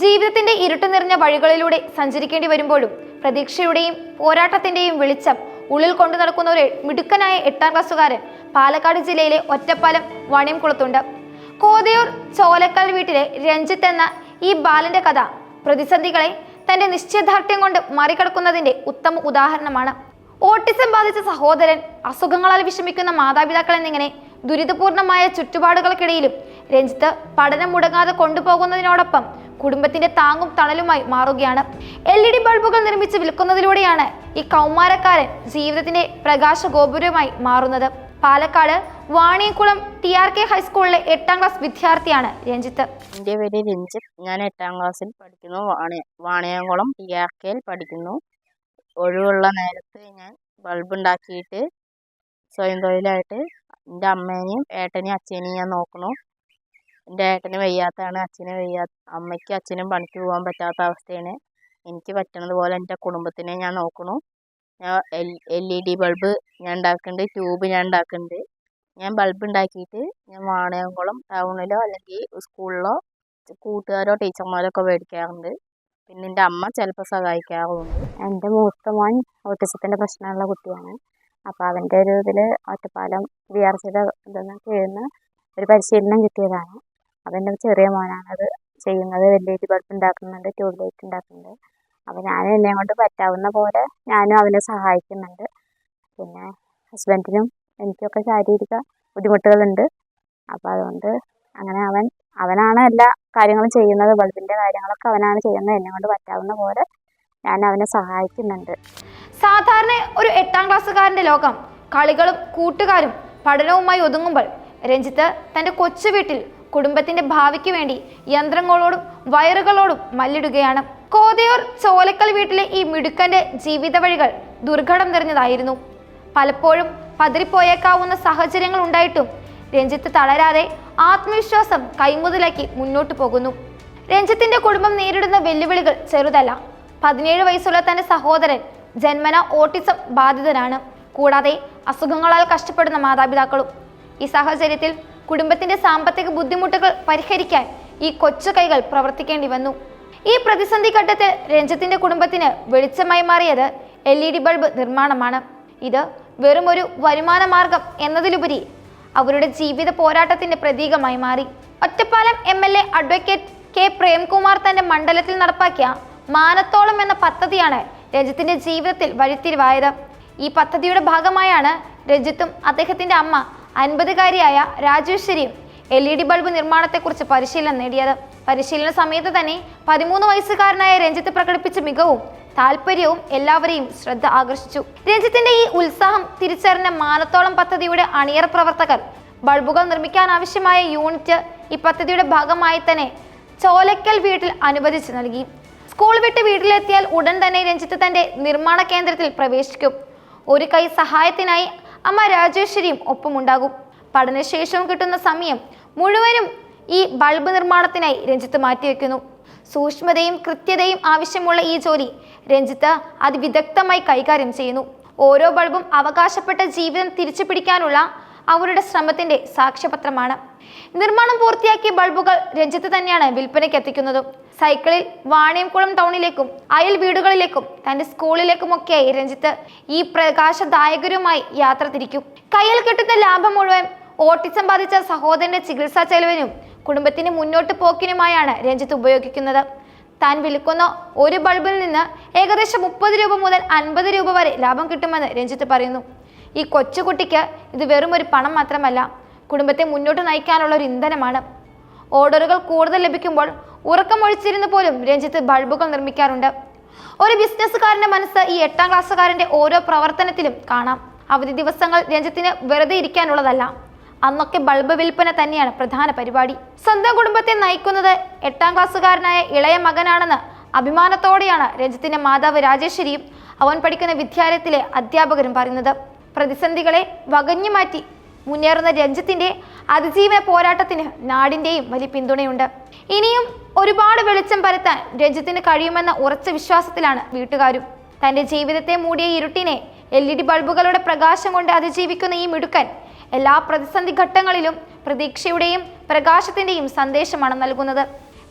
ജീവിതത്തിന്റെ ഇരുട്ട് നിറഞ്ഞ വഴികളിലൂടെ സഞ്ചരിക്കേണ്ടി വരുമ്പോഴും പ്രതീക്ഷയുടെയും പോരാട്ടത്തിന്റെയും വെളിച്ചം ഉള്ളിൽ കൊണ്ടു നടക്കുന്ന ഒരു മിടുക്കനായ എട്ടാം ക്ലാസ്സുകാരൻ പാലക്കാട് ജില്ലയിലെ ഒറ്റപ്പാലം വണിയംകുളത്തുണ്ട്. കോതയൂർ ചോലക്കാൽ വീട്ടിലെ രഞ്ജിത്ത് എന്ന ഈ ബാലന്റെ കഥ പ്രതിസന്ധികളെ തന്റെ നിശ്ചയദാർഢ്യം കൊണ്ട് മറികടക്കുന്നതിന്റെ ഉത്തമ ഉദാഹരണമാണ്. ഓട്ടിസം ബാധിച്ച സഹോദരൻ അസുഖങ്ങളാൽ വിഷമിക്കുന്ന മാതാപിതാക്കൾ എന്നിങ്ങനെ ദുരിതപൂർണമായ ചുറ്റുപാടുകൾക്കിടയിലും രഞ്ജിത്ത് പഠനം മുടങ്ങാതെ കൊണ്ടുപോകുന്നതിനോടൊപ്പം കുടുംബത്തിന്റെ താങ്ങും തണലുമായി മാറുകയാണ്. എൽ ഇ ഡി ബൾബുകൾ നിർമ്മിച്ച് വിൽക്കുന്നതിലൂടെയാണ് ഈ കൗമാരക്കാരൻ ജീവിതത്തിന്റെ പ്രകാശ ഗോപുരമായി മാറുന്നത്. Palakkad Vaniyamkulam T R K ഹൈസ്കൂളിലെ എട്ടാം ക്ലാസ് വിദ്യാർത്ഥിയാണ് രഞ്ജിത്ത്. എന്റെ പേര് രഞ്ജിത്ത്. ഞാൻ എട്ടാം ക്ലാസ്സിൽ പഠിക്കുന്നു. വാണി വാണിയംകുളം ടി ആർ കെയിൽ പഠിക്കുന്നു. ഒഴിവുള്ള നേരത്ത് ഞാൻ ബൾബ് ഉണ്ടാക്കിയിട്ട് സ്വയം തൊഴിലായിട്ട് എന്റെ അമ്മേനെയും ഏട്ടനെയും അച്ഛനെയും ഞാൻ നോക്കണു. എന്റെ ഏട്ടന് വയ്യാത്തതാണ് അച്ഛന് വയ്യാ അമ്മയ്ക്കും അച്ഛനും പണിക്ക് പോകാൻ പറ്റാത്ത അവസ്ഥയാണ്. എനിക്ക് പറ്റണത് പോലെ എന്റെ കുടുംബത്തിനെ ഞാൻ നോക്കണു. ഞാൻ എൽ ഇ ഡി ബൾബ് ഞാൻ ഉണ്ടാക്കുന്നുണ്ട് ട്യൂബ് ഞാൻ ഉണ്ടാക്കുന്നുണ്ട് ഞാൻ ബൾബ് ഉണ്ടാക്കിയിട്ട് ഞാൻ വാണയംകുളം ടൗണിലോ അല്ലെങ്കിൽ സ്കൂളിലോ കൂട്ടുകാരോ ടീച്ചർമാരോ ഒക്കെ മേടിക്കാറുണ്ട്. പിന്നെ എന്റെ അമ്മ ചിലപ്പോൾ സഹായിക്കാറുണ്ട്. എന്റെ മൂത്ത മോൻ ഓട്ടിസത്തിന്റെ പ്രശ്നമുള്ള കുട്ടിയാണ്. അപ്പോൾ അവന്റെ ഒരു ഇതിൽ ഒറ്റപ്പാലം വി ആർ സിയുടെ ഇതെന്ന് ചെയ്യുന്ന ഒരു പരിശീലനം കിട്ടിയതാണ്. അവന്റെ ചെറിയ മോനാണത് ചെയ്യുന്നത്. വലിയ ബൾബ് ഉണ്ടാക്കുന്നുണ്ട് ട്യൂബ് ലൈറ്റ് ഉണ്ടാക്കുന്നുണ്ട്. അപ്പോൾ ഞാൻ എന്നെ കൊണ്ട് പറ്റാവുന്ന പോലെ ഞാനും അവനെ സഹായിക്കുന്നുണ്ട്. പിന്നെ ഹസ്ബൻഡിനും എനിക്കൊക്കെ ശാരീരിക ബുദ്ധിമുട്ടുകളുണ്ട്. അപ്പോൾ അതുകൊണ്ട് അങ്ങനെ അവൻ അവനാണ് എല്ലാ കാര്യങ്ങളും ചെയ്യുന്നത്. ബൾബിന്റെ കാര്യങ്ങളൊക്കെ അവനാണ് ചെയ്യുന്നത്. എന്നെ കൊണ്ട് പറ്റാവുന്ന പോലെ ഞാൻ അവനെ സഹായിക്കുന്നുണ്ട്. സാധാരണ ഒരു എട്ടാം ക്ലാസ്സുകാരന്റെ ലോകം കളികളും കൂട്ടുകാരും പഠനവുമായി ഒതുങ്ങുമ്പോൾ രഞ്ജിത്ത് തന്റെ കൊച്ചു വീട്ടിൽ കുടുംബത്തിന്റെ ഭാവിക്ക് വേണ്ടി യന്ത്രങ്ങളോടും വയറുകളോടും മല്ലിടുകയാണ്. കോതയൂർ ചോലക്കൽ വീട്ടിലെ ഈ മിടുക്കന്റെ ജീവിത വഴികൾ ദുർഘടം നിറഞ്ഞതായിരുന്നു. പലപ്പോഴും പതിരിപ്പോയേക്കാവുന്ന സാഹചര്യങ്ങൾ ഉണ്ടായിട്ടും രഞ്ജിത്ത് തളരാതെ ആത്മവിശ്വാസം കൈമുതലാക്കി മുന്നോട്ടു പോകുന്നു. രഞ്ജിത്തിന്റെ കുടുംബം നേരിടുന്ന വെല്ലുവിളികൾ ചെറുതല്ല. പതിനേഴ് വയസ്സുള്ള തന്റെ സഹോദരൻ ജന്മന ഓട്ടിസം ബാധിതനാണ്. കൂടാതെ അസുഖങ്ങളാൽ കഷ്ടപ്പെടുന്ന മാതാപിതാക്കളും. ഈ സാഹചര്യത്തിൽ കുടുംബത്തിന്റെ സാമ്പത്തിക ബുദ്ധിമുട്ടുകൾ പരിഹരിക്കാൻ ഈ കൊച്ചു കൈകൾ പ്രവർത്തിക്കേണ്ടി വന്നു. ഈ പ്രതിസന്ധി ഘട്ടത്തിൽ രഞ്ജിത്തിന്റെ കുടുംബത്തിന് വെളിച്ചമായി മാറിയത് എൽ ഇ ഡി ബൾബ് നിർമ്മാണമാണ്. ഇത് വെറും ഒരു വരുമാന മാർഗം എന്നതിലുപരി അവരുടെ ജീവിത പോരാട്ടത്തിന്റെ പ്രതീകമായി മാറി. Ottapalam M L A advocate K Premkumar തന്റെ മണ്ഡലത്തിൽ നടപ്പാക്കിയ മാനത്തോളം എന്ന പദ്ധതിയാണ് രജത്തിന്റെ ജീവിതത്തിൽ വഴിത്തിരിവായത്. ഈ പദ്ധതിയുടെ ഭാഗമായാണ് രജിത്തും അദ്ദേഹത്തിന്റെ അമ്മ അൻപതുകാരിയായ രാജേശ്വരിയും എൽ ഇ ഡി ബൾബ് നിർമ്മാണത്തെക്കുറിച്ച് പരിശീലനം നേടിയത്. പരിശീലന സമയത്ത് തന്നെ പതിമൂന്ന് വയസ്സുകാരനായ രഞ്ജിത്ത് പ്രകടിപ്പിച്ച മികവും താല്പര്യവും എല്ലാവരെയും ശ്രദ്ധ ആകർഷിച്ചു. രഞ്ജിത്തിന്റെ ഈ ഉത്സാഹം തിരിച്ചറിഞ്ഞ മാനത്തോളം പദ്ധതിയുടെ അണിയറ പ്രവർത്തകർ ബൾബുകൾ നിർമ്മിക്കാൻ ആവശ്യമായ യൂണിറ്റ് ഈ പദ്ധതിയുടെ ഭാഗമായി തന്നെ ചോലക്കൽ വീട്ടിൽ അനുവദിച്ചു നൽകി. സ്കൂൾ വിട്ട് വീട്ടിലെത്തിയാൽ ഉടൻ തന്നെ രഞ്ജിത്ത് തന്റെ നിർമ്മാണ കേന്ദ്രത്തിൽ പ്രവേശിക്കും. ഒരു കൈ സഹായത്തിനായി അമ്മ രാജേശ്വരിയും ഒപ്പമുണ്ടാകും. പഠനശേഷവും കിട്ടുന്ന സമയം മുഴുവനും ഈ ബൾബ് നിർമ്മാണത്തിനായി രഞ്ജിത്ത് മാറ്റിവെക്കുന്നു. സൂക്ഷ്മതയും കൃത്യതയും ആവശ്യമുള്ള ഈ ജോലി രഞ്ജിത്ത് അതിവിദഗ്ധമായി കൈകാര്യം ചെയ്യുന്നു. ഓരോ ബൾബും അവകാശപ്പെട്ട ജീവിതം തിരിച്ചു പിടിക്കാനുള്ള അവരുടെ ശ്രമത്തിന്റെ സാക്ഷ്യപത്രമാണ്. നിർമ്മാണം പൂർത്തിയാക്കിയ ബൾബുകൾ രഞ്ജിത്ത് തന്നെയാണ് വിൽപ്പനയ്ക്ക് എത്തിക്കുന്നതും. സൈക്കിളിൽ വാണിയംകുളം ടൗണിലേക്കും അയൽ വീടുകളിലേക്കും തന്റെ സ്കൂളിലേക്കുമൊക്കെയായി രഞ്ജിത്ത് ഈ പ്രകാശദായകരുമായി യാത്ര തിരിക്കും. കയ്യിൽ കിട്ടുന്ന ലാഭം മുഴുവൻ ഓട്ടിസം ബാധിച്ച സഹോദരന്റെ ചികിത്സാ ചെലവിനും കുടുംബത്തിന് മുന്നോട്ട് പോക്കിനുമായാണ് രഞ്ജിത്ത് ഉപയോഗിക്കുന്നത്. താൻ വിൽക്കുന്ന ഒരു ബൾബിൽ നിന്ന് ഏകദേശം മുപ്പത് രൂപ മുതൽ അൻപത് രൂപ വരെ ലാഭം കിട്ടുമെന്ന് രഞ്ജിത്ത് പറയുന്നു. ഈ കൊച്ചുകുട്ടിക്ക് ഇത് വെറും ഒരു പണം മാത്രമല്ല കുടുംബത്തെ മുന്നോട്ട് നയിക്കാനുള്ള ഒരു ഇന്ധനമാണ്. ഓർഡറുകൾ കൂടുതൽ ലഭിക്കുമ്പോൾ ഉറക്കമൊഴിച്ചിരുന്ന് പോലും രഞ്ജിത്ത് ബൾബുകൾ നിർമ്മിക്കാറുണ്ട്. ഒരു ബിസിനസ്സുകാരന്റെ മനസ്സ് ഈ എട്ടാം ക്ലാസ്സുകാരന്റെ ഓരോ പ്രവർത്തനത്തിലും കാണാം. അവധി ദിവസങ്ങൾ രഞ്ജിത്തിന് വെറുതെ ഇരിക്കാനുള്ളതല്ല. അന്നൊക്കെ ബൾബ് വിൽപ്പന തന്നെയാണ് പ്രധാന പരിപാടി. സ്വന്തം കുടുംബത്തെ നയിക്കുന്നത് എട്ടാം ക്ലാസ്സുകാരനായ ഇളയ മകനാണെന്ന് അഭിമാനത്തോടെയാണ് രഞ്ജിത്തിന്റെ മാതാവ് രാജേശ്വരിയും അവൻ പഠിക്കുന്ന വിദ്യാലയത്തിലെ അധ്യാപകരും പറയുന്നത്. പ്രതിസന്ധികളെ വകഞ്ഞു മാറ്റി മുന്നേറുന്ന രഞ്ജിത്തിന്റെ അതിജീവന പോരാട്ടത്തിന് നാടിന്റെയും വലിയ പിന്തുണയുണ്ട്. ഇനിയും ഒരുപാട് വെളിച്ചം പരത്താൻ രഞ്ജിത്തിന് കഴിയുമെന്ന ഉറച്ച വിശ്വാസത്തിലാണ് വീട്ടുകാരും. തന്റെ ജീവിതത്തെ മൂടിയ ഇരുട്ടിനെ എൽ ഇ ഡി ബൾബുകളുടെ പ്രകാശം കൊണ്ട് അതിജീവിക്കുന്ന ഈ മിടുക്കൻ എല്ലാ പ്രതിസന്ധി ഘട്ടങ്ങളിലും പ്രതീക്ഷയുടെയും പ്രകാശത്തിന്റെയും സന്ദേശമാണ് നൽകുന്നത്.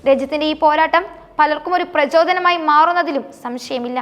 രഞ്ജിത്തിന്റെ ഈ പോരാട്ടം പലർക്കും ഒരു പ്രചോദനമായി മാറുന്നതിലും സംശയമില്ല.